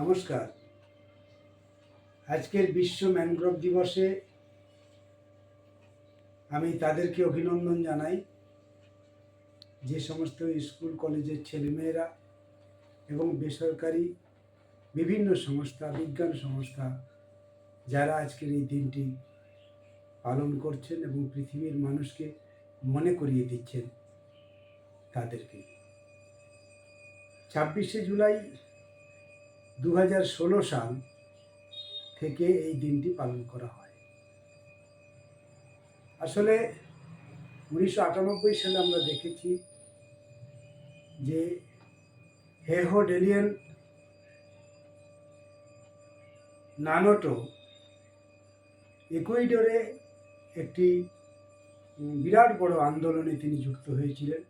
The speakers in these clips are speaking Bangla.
নমস্কার। আজকের বিশ্ব ম্যানগ্রোভ দিবসে আমি তাদেরকে অভিনন্দন জানাই। যে সমস্ত স্কুল, কলেজের ছেলেমেয়েরা এবং বেসরকারি বিভিন্ন সংস্থা, বিজ্ঞান সংস্থা যারা আজকের এই দিনটি পালন করছেন এবং পৃথিবীর মানুষকে মনে করিয়ে দিচ্ছেন তাদেরকে। ছাব্বিশে জুলাই দু সাল থেকে এই দিনটি পালন করা হয়। আসলে উনিশশো আটানব্বই সালে আমরা দেখেছি যে হেহো ডেলিয়ান নানোটো ইকুইডরে একটি বিরাট বড় আন্দোলনে তিনি যুক্ত হয়েছিলেন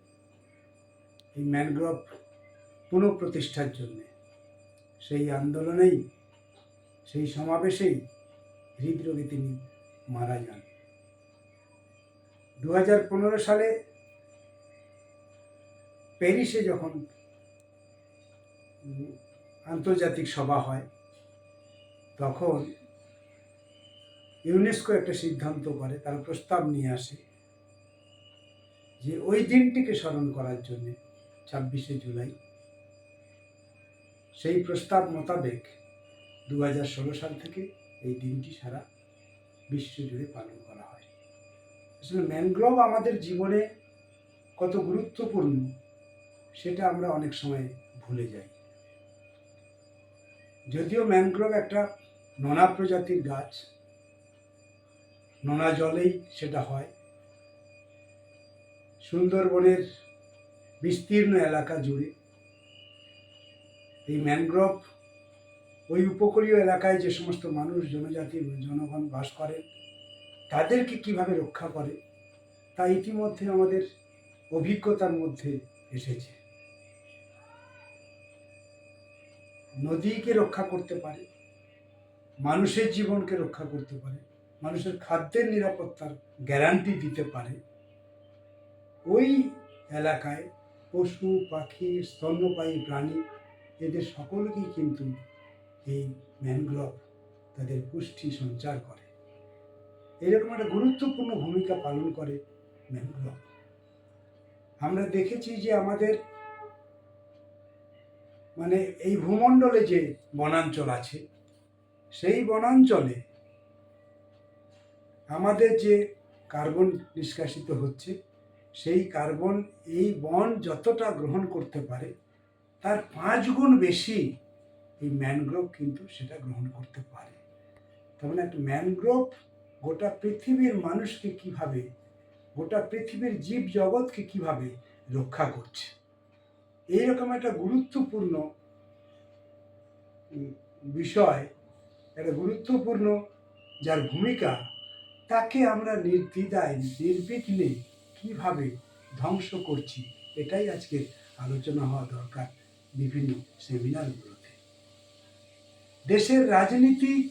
এই ম্যানগ্রোভ পুনঃপ্রতিষ্ঠার জন্যে। সেই আন্দোলনেই, সেই সমাবেশেই হৃদরোগে তিনি মারা যান। দু হাজার পনেরো সালে প্যারিসে যখন আন্তর্জাতিক সভা হয়, তখন ইউনেস্কো একটা সিদ্ধান্ত করে, তার প্রস্তাব নিয়ে আসে যে ওই দিনটিকে স্মরণ করার জন্যে, ছাব্বিশে জুলাই সেই প্রস্তাব মোতাবেক দু হাজার ষোলো সাল থেকে এই দিনটি সারা বিশ্ব জুড়ে পালন করা হয়। আসলে ম্যানগ্রোভ আমাদের জীবনে কত গুরুত্বপূর্ণ সেটা আমরা অনেক সময় ভুলে যাই। যদিও ম্যানগ্রোভ একটা নোনা প্রজাতির গাছ, নোনা জলেই সেটা হয়। সুন্দরবনের বিস্তীর্ণ এলাকা জুড়ে এই ম্যানগ্রোভ ওই উপকূলীয় এলাকায় যে সমস্ত মানুষ, জনজাতি জনগণ বাস করেন তাদেরকে কীভাবে রক্ষা করে, তা ইতিমধ্যে আমাদের অভিজ্ঞতার মধ্যে এসেছে। নদীকে রক্ষা করতে পারে, মানুষের জীবনকে রক্ষা করতে পারে, মানুষের খাদ্যের নিরাপত্তার গ্যারান্টি দিতে পারে। ওই এলাকায় পশু, পাখি, স্তন্যপায়ী প্রাণী এদের সকলকেই কিন্তু এই ম্যানগ্রোভ তাদের পুষ্টি সঞ্চার করে। এরকম একটা গুরুত্বপূর্ণ ভূমিকা পালন করে ম্যানগ্রোভ। আমরা দেখেছি যে আমাদের মানে এই ভূমণ্ডলে যে বনাঞ্চল আছে, সেই বনাঞ্চলে আমাদের যে কার্বন নিষ্কাশিত হচ্ছে, সেই কার্বন, এই বন যতটা গ্রহণ করতে পারে তার পাঁচ গুণ বেশি এই ম্যানগ্রোভ কিন্তু সেটা গ্রহণ করতে পারে। তার মানে একটা ম্যানগ্রোভ গোটা পৃথিবীর মানুষকে কীভাবে, গোটা পৃথিবীর জীব জগৎকে কীভাবে রক্ষা করছে? এইরকম একটা গুরুত্বপূর্ণ বিষয়, একটা গুরুত্বপূর্ণ যার ভূমিকা তাকে আমরা নির্দ্বিধায়, নির্বিঘ্নে কীভাবে ধ্বংস করছি, এটাই আজকে আলোচনা হওয়া দরকার। বিভিন্ন সেমিনারগুলোতে দেশের রাজনীতি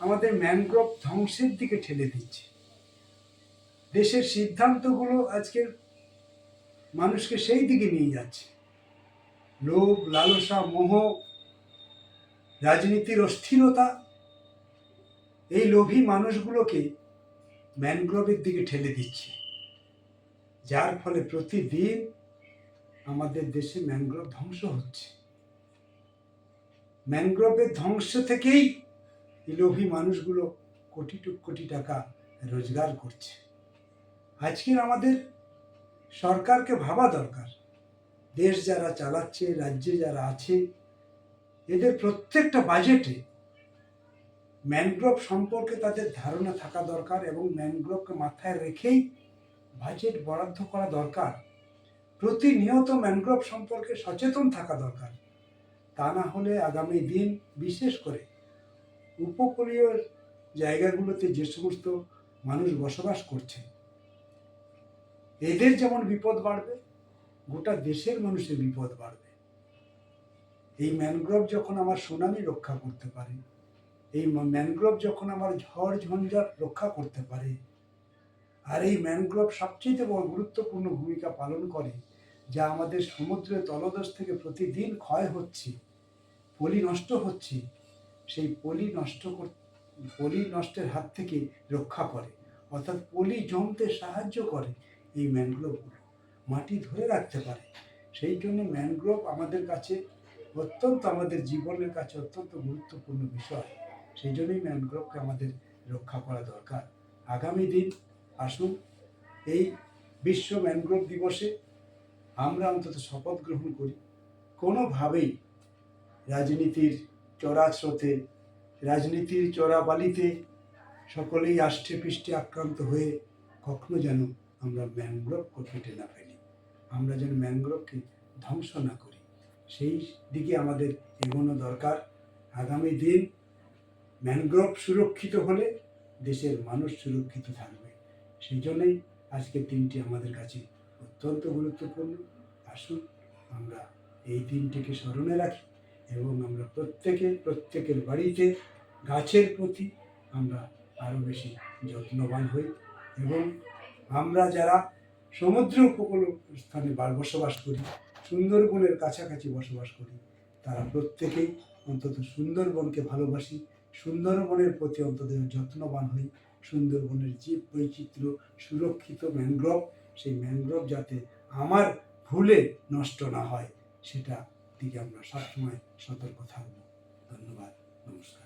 আমাদের ম্যানগ্রোভ ধ্বংসের দিকে ঠেলে দিচ্ছে। দেশের সিদ্ধান্তগুলো আজকের মানুষকে সেই দিকে নিয়ে যাচ্ছে। লোভ, লালসা, মোহ, রাজনীতির অস্থিরতা, এই লোভী মানুষগুলোকে ম্যানগ্রোভের দিকে ঠেলে দিচ্ছে। যার ফলে প্রতিদিন আমাদের দেশে ম্যানগ্রোভ ধ্বংস হচ্ছে। ম্যানগ্রোভের ধ্বংস থেকেই এই লোভী মানুষগুলো কোটি কোটি টাকা রোজগার করছে। আজকের আমাদের সরকারকে ভাবা দরকার। দেশ যারা চালাচ্ছে, রাজ্যে যারা আছে, এদের প্রত্যেকটা বাজেটে ম্যানগ্রোভ সম্পর্কে তাদের ধারণা থাকা দরকার এবং ম্যানগ্রোভকে মাথায় রেখেই বাজেট বরাদ্দ করা দরকার। প্রতিনিয়ত ম্যানগ্রোভ সম্পর্কে সচেতন থাকা দরকার। তা না হলে আগামী দিন বিশেষ করে উপকূলীয় জায়গাগুলোতে যে সমস্ত মানুষ বসবাস করছে, এদের যেমন বিপদ বাড়বে, গোটা দেশের মানুষের বিপদ বাড়বে। এই ম্যানগ্রোভ যখন আমার সুনামি রক্ষা করতে পারে, এই ম্যানগ্রোভ যখন আমার ঝড় ঝঞ্ঝাট রক্ষা করতে পারে আর এই ম্যানগ্রোভ সবচেয়ে বড় গুরুত্বপূর্ণ ভূমিকা পালন করে, যা আমাদের সমুদ্রের তলদেশ থেকে প্রতিদিন ক্ষয় হচ্ছে, পলি নষ্ট হচ্ছে, সেই পলি নষ্ট কর, পলি নষ্টের হাত থেকে রক্ষা করে, অর্থাৎ পলি জমতে সাহায্য করে এই ম্যানগ্রোভগুলো মাটি ধরে রাখতে পারে। সেই জন্য ম্যানগ্রোভ আমাদের কাছে অত্যন্ত, আমাদের জীবনের কাছে অত্যন্ত গুরুত্বপূর্ণ বিষয়। সেই জন্যই ম্যানগ্রোভকে আমাদের রক্ষা করা দরকার। আগামী দিন আসুন, এই বিশ্ব ম্যানগ্রোভ দিবসে আমরা অন্তত শপথ গ্রহণ করি। কোনোভাবেই রাজনীতির চড়া স্রোতে, রাজনীতির চড়াবালিতে সকলেই আষ্টে পৃষ্ঠে আক্রান্ত হয়ে কখনো যেন আমরা ম্যানগ্রোভ কেটে না ফেলি। আমরা যেন ম্যানগ্রোভকে ধ্বংস না করি। সেই দিকে আমাদের এগোনো দরকার। আগামী দিন ম্যানগ্রোভ সুরক্ষিত হলে দেশের মানুষ সুরক্ষিত থাকবে। সেই জন্যই আজকের দিনটি আমাদের কাছে অত্যন্ত গুরুত্বপূর্ণ। আসুন, আমরা এই দিনটিকে স্মরণে রাখি এবং আমরা প্রত্যেকে প্রত্যেকের বাড়িতে গাছের প্রতি আমরা আরও বেশি যত্নবান হই এবং আমরা যারা সমুদ্র উপকূল স্থানে বসবাস করি, সুন্দরবনের কাছাকাছি বসবাস করি, তারা প্রত্যেকেই অন্তত সুন্দরবনকে ভালোবাসি, সুন্দরবনের প্রতি অন্তত যত্নবান হই। সুন্দরবনের জীব বৈচিত্র্য সুরক্ষিত ম্যানগ্রোভ, সেই ম্যানগ্রোভ যাতে আমার ভুলে নষ্ট না হয়, সেটা দিকে আমরা সবসময় সতর্ক থাকব। ধন্যবাদ, নমস্কার।